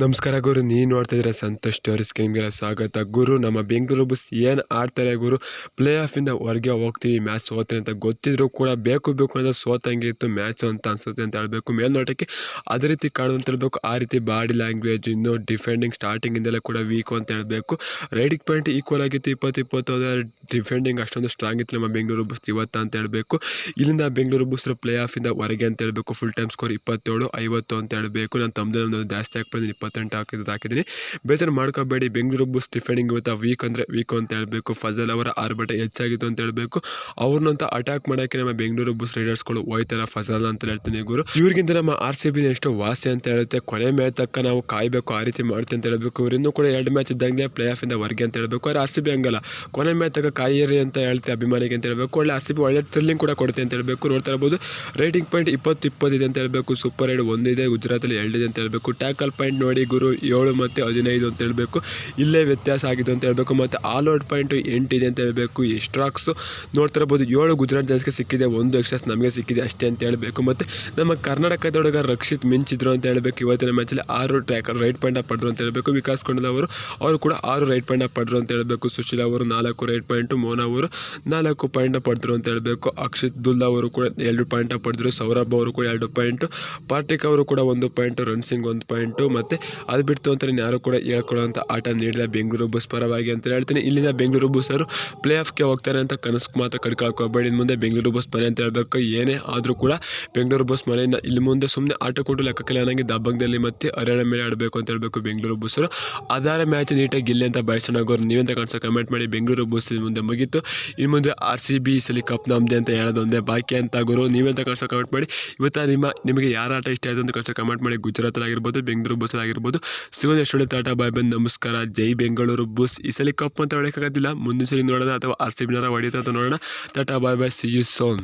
ನಮಸ್ಕಾರ ಗುರು ನೀವು ನೋಡ್ತಾ ಇದ್ದೀರಾ ಸಂತೋಷ್ ಸ್ಟೋರೀಸ್ಗೆ ನಿಮಗೆಲ್ಲ ಸ್ವಾಗತ. ಗುರು, ನಮ್ಮ ಬೆಂಗಳೂರು ಬಸ್ ಏನು ಆಡ್ತಾರೆ ಗುರು? ಪ್ಲೇ ಆಫಿಂದ ಹೊರಗೆ ಹೋಗ್ತೀವಿ ಮ್ಯಾಚ್ ಸೋತ್ರಿ ಅಂತ ಗೊತ್ತಿದ್ರು ಕೂಡ ಬೇಕು ಬೇಕು ಅಂದರೆ ಸೋತಂಗೆ ಇತ್ತು ಮ್ಯಾಚ್ ಅಂತ ಅನ್ಸುತ್ತೆ ಅಂತ ಹೇಳಬೇಕು. ಮೇಲ್ನೋಟಕ್ಕೆ ಅದೇ ರೀತಿ ಕಾಣುವಂತ ಹೇಳಬೇಕು. ಆ ರೀತಿ ಬಾಡಿ ಲ್ಯಾಂಗ್ವೇಜ್ ಇನ್ನೂ ಡಿಫೆಂಡಿಂಗ್ ಸ್ಟಾರ್ಟಿಂಗಿಂದಲೇ ಕೂಡ ವೀಕು ಅಂತ ಹೇಳಬೇಕು. ರೈಡಿಂಗ್ ಪಾಯಿಂಟ್ ಈಕ್ವಲ್ ಆಗಿತ್ತು, ಇಪ್ಪತ್ತು ಇಪ್ಪತ್ತು ಆದರೆ ಡಿಫೆಂಡಿಂಗ್ ಅಷ್ಟೊಂದು ಸ್ಟ್ರಾಂಗ್ ಇತ್ತು ನಮ್ಮ ಬೆಂಗಳೂರು ಬಸ್ ಇವತ್ತು ಅಂತ ಹೇಳಬೇಕು. ಇಲ್ಲಿಂದ ಬೆಂಗಳೂರು ಬಸ್ ಪ್ಲೇ ಆಫಿಂದ ಹೊರಗೆ ಅಂತ ಹೇಳಬೇಕು. ಫುಲ್ ಟೈಮ್ ಸ್ಕೋರ್ ಇಪ್ಪತ್ತೇಳು, ಐವತ್ತು ಅಂತ ಹೇಳಬೇಕು. ನಾನು ತಮ್ಮದೇ ಒಂದು ಜಾಸ್ತಿ ಹಾಕ್ಬಿಟ್ಟು ಇಪ್ಪತ್ತೆಂಟು ಹಾಕಿದ್ದು ಹಾಕಿದ್ದೀನಿ. ಬೇಜಾರು ಮಾಡ್ಕೋಬೇಡಿ. ಬೆಂಗಳೂರು ಬುಸ್ ಡಿಫೆಂಡಿಂಗ್ ಇವತ್ತು ವೀಕ್ ಅಂದರೆ ವೀಕ್ ಅಂತ ಹೇಳಬೇಕು. ಫಜಲ್ ಅವರ ಆರ್ಭಟ ಹೆಚ್ಚಾಗಿತ್ತು ಅಂತ ಹೇಳಬೇಕು. ಅವ್ರನ್ನಂತ ಅಟ್ಯಾಕ್ ಮಾಡೋಕ್ಕೆ ನಮ್ಮ ಬೆಂಗಳೂರು ಬುಸ್ ರೈಡರ್ಸ್ಗಳು ಹೋಯ್ತಾರ ಫಜಲ್ ಅಂತ ಹೇಳ್ತೀನಿ ಗುರು. ಇವ್ರಿಗಿಂತ ನಮ್ಮ ಆರ್ ಸಿ ಬಿ ಎಷ್ಟು ವಾಸಿ ಅಂತ ಹೇಳುತ್ತೆ. ಕೊನೆ ಮ್ಯಾಚ್ ತಕ್ಕ ನಾವು ಕಾಯಬೇಕು, ಆ ರೀತಿ ಮಾಡ್ತೀವಿ ಅಂತ ಹೇಳಬೇಕು. ಇವರಿಂದ ಕೂಡ ಎರಡು ಮ್ಯಾಚ್ ಇದ್ದಂಗೆ ಪ್ಲೇ ಆಫಿಂದ ಹೊರಗೆ ಅಂತ ಹೇಳಬೇಕು. ಆರ್ ಸಿ ಬಿ ಹಂಗಲ್ಲ. ಕೊನೆ ಮ್ಯಾಚ್ ತಕ್ಕ ಕಾಯಿರಿ ಅಂತ ಹೇಳ್ತೀವಿ ಅಭಿಮಾನಿಗೆ ಅಂತ ಹೇಳಬೇಕು. ಒಳ್ಳೆ ಆರ್ ಸಿ ಬಿ ಒಳ್ಳೆ ಥ್ರಿಲ್ಲಿಂಗ್ ಕೂಡ ಕೊಡುತ್ತೆ ಅಂತ ಹೇಳಬೇಕು. ನೋಡ್ತಾ ಇರ್ಬೋದು. ರೈಡಿಂಗ್ ಪಾಯಿಂಟ್ ಇಪ್ಪತ್ತು ಇಪ್ಪತ್ತಿದೆ ಅಂತ ಹೇಳಬೇಕು. ಸೂಪರ್ ರೈಡ್ ಒಂದಿದೆ. ಗುಜರಾತಲ್ಲಿ ಎರಡಿದೆ ಅಂತ ಹೇಳಬೇಕು. ಟ್ಯಾಕಲ್ ಪಾಯಿಂಟ್ ನೋಡಿ ಗುರು ಏಳು ಮತ್ತು ಹದಿನೈದು ಅಂತ ಹೇಳಬೇಕು. ಇಲ್ಲೇ ವ್ಯತ್ಯಾಸ ಆಗಿದೆ ಅಂತ ಹೇಳಬೇಕು. ಮತ್ತು ಆಲ್ ಔಟ್ ಪಾಯಿಂಟು ಎಂಟಿದೆ ಅಂತ ಹೇಳಬೇಕು. ಎಷ್ಟ್ರಾಕ್ಸು ನೋಡ್ತಾ ಇರ್ಬೋದು. ಏಳು ಗುಜರಾತ್ ಜನಸ್ಗೆ ಸಿಕ್ಕಿದೆ. ಒಂದು ಎಕ್ಸ್ಟ್ರಾಸ್ ನಮಗೆ ಸಿಕ್ಕಿದೆ ಅಷ್ಟೇ ಅಂತ ಹೇಳಬೇಕು. ಮತ್ತು ನಮ್ಮ ಕರ್ನಾಟಕದೊಳಗ ರಕ್ಷಿತ್ ಮಿಂಚಿದ್ರು ಅಂತ ಹೇಳಬೇಕು. ಇವತ್ತಿನ ಮ್ಯಾಚಲ್ಲಿ ಆರು ಟ್ರ್ಯಾಕ್ ರೈಟ್ ಪಾಯಿಂಟ್ ಪಡ್ರು ಅಂತ ಹೇಳಬೇಕು. ವಿಕಾಸ್ ಕೊಂಡಲ್ ಅವರು ಅವರು ಕೂಡ ಆರು ರೈಟ್ ಪಾಯಿಂಟ್ ಪಡ್ರು ಅಂತ ಹೇಳಬೇಕು. ಸುಶೀಲ್ ಅವರು ನಾಲ್ಕು ರೈಟ್ ಪಾಯಿಂಟು ಮೋನ ಅವರು ನಾಲ್ಕು ಪಾಯಿಂಟ್ ಪಡೆದ್ರು ಅಂತ ಹೇಳಬೇಕು. ಅಕ್ಷಿತ್ ದುಲ್ಲಾ ಅವರು ಕೂಡ ಎರಡು ಪಾಯಿಂಟ್ ಪಡೆದ್ರು. ಸೌರಭ್ ಅವರು ಕೂಡ ಎರಡು ಪಾಯಿಂಟು ಪಾರ್ಟಿಕ್ ಅವರು ಕೂಡ ಒಂದು ಪಾಯಿಂಟು ರನ್ ಸಿಂಗ್ ಒಂದು ಪಾಯಿಂಟು ಮತ್ತು ಅದು ಬಿಡ್ತು ಅಂತ ಯಾರು ಕೂಡ ಹೇಳ್ಕೊಳ್ಳೋಂಥ ಆಟ ನೀಡಿದ ಬೆಂಗಳೂರು ಬಸ್ ಪರವಾಗಿ ಅಂತ ಹೇಳ್ತೀನಿ. ಇಲ್ಲಿಂದ ಬೆಂಗಳೂರು ಬಸ್ ಅವರು ಪ್ಲೇ ಆಫ್ಗೆ ಹೋಗ್ತಾರೆ ಅಂತ ಕನಸು ಮಾತ್ರ ಕಡ್ಕೊಳ್ಕೋಬೇಡಿ ಇನ್ನು ಮುಂದೆ ಬೆಂಗಳೂರು ಬಸ್ ಮನೆ ಅಂತ ಹೇಳಬೇಕು, ಏನೇ ಆದರೂ ಕೂಡ ಬೆಂಗಳೂರು ಬಸ್ ಮನೆಯಿಂದ ಇಲ್ಲಿ ಮುಂದೆ ಸುಮ್ಮನೆ ಆಟ ಕೊಟ್ಟು ಲೆಕ್ಕಕ್ಕಿಲ್ಲ ನನಗೆ ದಬ್ಬಂಗದಲ್ಲಿ ಮತ್ತೆ ಹರಿಯಾಣ ಮೇಲೆ ಆಡಬೇಕು ಅಂತ ಹೇಳಬೇಕು ಬೆಂಗಳೂರು ಬಸ್ಸರು ಅದಾರ ಮ್ಯಾಚ್ ನೀಟಾಗಿ ಗೆಲ್ಲೆ ಅಂತ ಬಯಸೋಣ ಅವ್ರು ನೀವೆಂತ ಕಾಣಿಸೋ ಕಮೆಂಟ್ ಮಾಡಿ ಬೆಂಗಳೂರು ಬಸ್ ಮುಂದೆ ಮುಗಿತು. ಇನ್ನು ಮುಂದೆ ಆರ್ ಸಿ ಬಿ ಸಲಿ ಕಪ್ ನಮ್ದೆ ಅಂತ ಹೇಳೋದು ಒಂದೇ ಬಾಕಿ ಅಂತ ಗುರು. ನೀವೇ ಕಾಣಿಸೋ ಕಮೆಂಟ್ ಮಾಡಿ. ಇವತ್ತು ನಿಮ್ಮ, ನಿಮಗೆ ಯಾರ ಆಟ ಇಷ್ಟ ಆಯಿತು ಅಂತ ಕಾಣಿಸೋ ಕಮೆಂಟ್ ಮಾಡಿ. ಗುಜರಾತಲ್ಲಿ ಆಗಿರ್ಬೋದು ಬೆಂಗಳೂರು ಬಸ್ಸಲ್ಲಿ ಆಗಿರ್ಬೋದು. ಸಿಗೋದು ಎಷ್ಟು ಟಾಟಾ ಬಾಯ್ ಬಂದ್ ನಮಸ್ಕಾರ, ಜೈ ಬೆಂಗಳೂರು, ಬಸ್ ಈ ಸಲ ಕಪ್ ಅಂತ ಹೊಡೆಯೋಕ್ಕಾಗೋದಿಲ್ಲ ಮುಂದಿನ ಸಲ ನೋಡೋಣ ಅಥವಾ ಆರ್ ಸಿ ಬಿನಾರ ಹೊಡಿತಾ ಅಂತ ನೋಡೋಣ. Tata bye bye see you soon